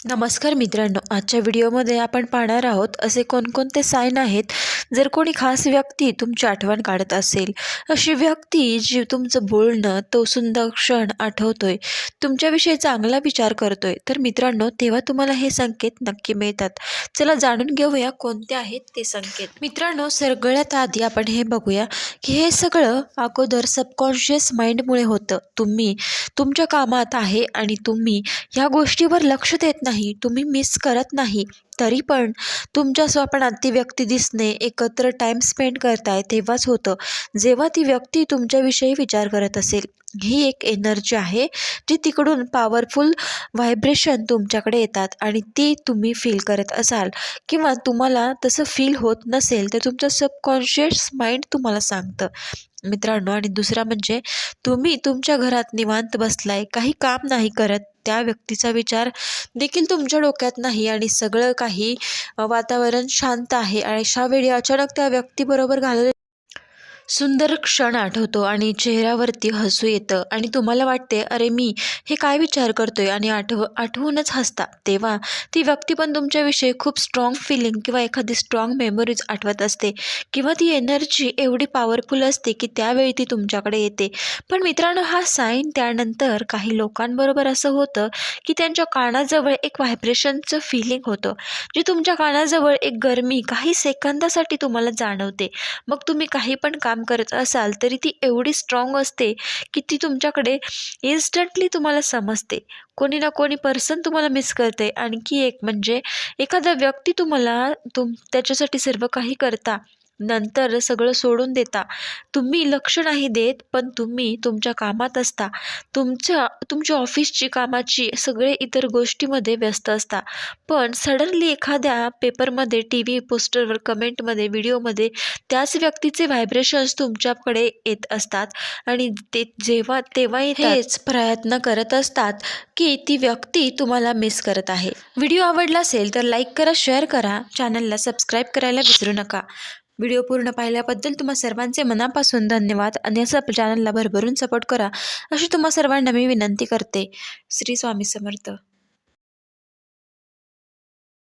नमस्कार मित्रांनो आजच्या व्हिडिओमध्ये आपण पाहणार आहोत असे कोणकोणते साईन आहेत जर कोणी खास व्यक्ती तुमची आठवण काढत असेल. अशी व्यक्ती जी तुमचं बोलणं तो सुंदर क्षण आठवतोय तुमच्याविषयी चांगला विचार करतोय तर मित्रांनो तेव्हा तुम्हाला हे संकेत नक्की मिळतात. चला जाणून घेऊया कोणते आहेत ते संकेत. मित्रांनो सगळ्यात आधी आपण हे बघूया की हे सगळं अगोदर सबकॉन्शियस माइंडमुळे होतं. तुम्ही तुमच्या कामात आहे आणि तुम्ही ह्या गोष्टीवर लक्ष देत नाही तुम्ही मिस करत नाही. तरी पण तुमच्या स्वप्नात ती व्यक्ती दिसणे एकत्र टाईम स्पेंड करताय तेव्हाच होतं. जेव्हा ती व्यक्ती तुमच्याविषयी विचार करत असेल ही एक एनर्जी आहे जी तिकडून पॉवरफुल व्हायब्रेशन तुमच्याकडे येतात आणि ती तुम्ही फील करत असाल किंवा तुम्हाला तसं फील होत नसेल तर तुमचं सबकॉन्शियस माइंड तुम्हाला सांगतं. मित्रांनो आणि दुसरा म्हणजे तुम्ही तुमच्या घरात निवांत बसलाय काही काम नाही करत त्या व्यक्तीचा विचार देखील तुमच्या डोक्यात नाही आणि सगळं काही वातावरण शांत आहे आणि अशा अचानक त्या व्यक्तीबरोबर घालवले सुंदर क्षण आठवतो आणि चेहऱ्यावरती हसू येतं. आणि तुम्हाला वाटते अरे मी हे काय विचार करतोय आणि आठव आठवूनच हसता. तेव्हा ती व्यक्ती पण तुमच्याविषयी खूप स्ट्रॉंग फिलिंग किंवा एखादी स्ट्रॉंग मेमरीज आठवत असते. किंवा ती एनर्जी एवढी पॉवरफुल असते की त्यावेळी ती तुमच्याकडे येते. पण मित्रांनो हा साईन त्यानंतर काही लोकांबरोबर असं होतं की त्यांच्या कानाजवळ एक व्हायब्रेशनचं फिलिंग होतं. जे तुमच्या कानाजवळ एक गरमी काही सेकंदासाठी तुम्हाला जाणवते. मग तुम्ही काही पण काम काम करत असाल तरी ती एवढी स्ट्रॉंग असते की ती तुमच्याकडे इन्स्टंटली तुम्हाला समजते. कोणी ना कोणी पर्सन तुम्हाला मिस करते आणखी एक म्हणजे एखादा व्यक्ती तुम्हाला तुम त्याच्यासाठी सर्व काही करता. नंतर सगळं सोडून देता. तुम्ही लक्ष नाही देत पण तुम्ही तुमच्या कामात असता. तुमच्या तुमच्या ऑफिसची कामाची सगळे इतर गोष्टीमध्ये व्यस्त असता. पण सडनली एखाद्या पेपरमध्ये टी व्ही पोस्टरवर कमेंटमध्ये व्हिडिओमध्ये त्याच व्यक्तीचे व्हायब्रेशन्स तुमच्याकडे येत असतात आणि ते जेव्हा तेव्हा हेच प्रयत्न करत असतात की ती व्यक्ती तुम्हाला मिस करत आहे. व्हिडिओ आवडला असेल तर लाईक करा शेअर करा. चॅनलला सबस्क्राईब करायला विसरू नका. व्हिडिओ पूर्ण पाहिल्याबद्दल तुम्हा सर्वांचे मनापासून धन्यवाद आणि असं चॅनलला भरभरून सपोर्ट करा अशी तुम्हा सर्वांना मी विनंती करते. श्री स्वामी समर्थ.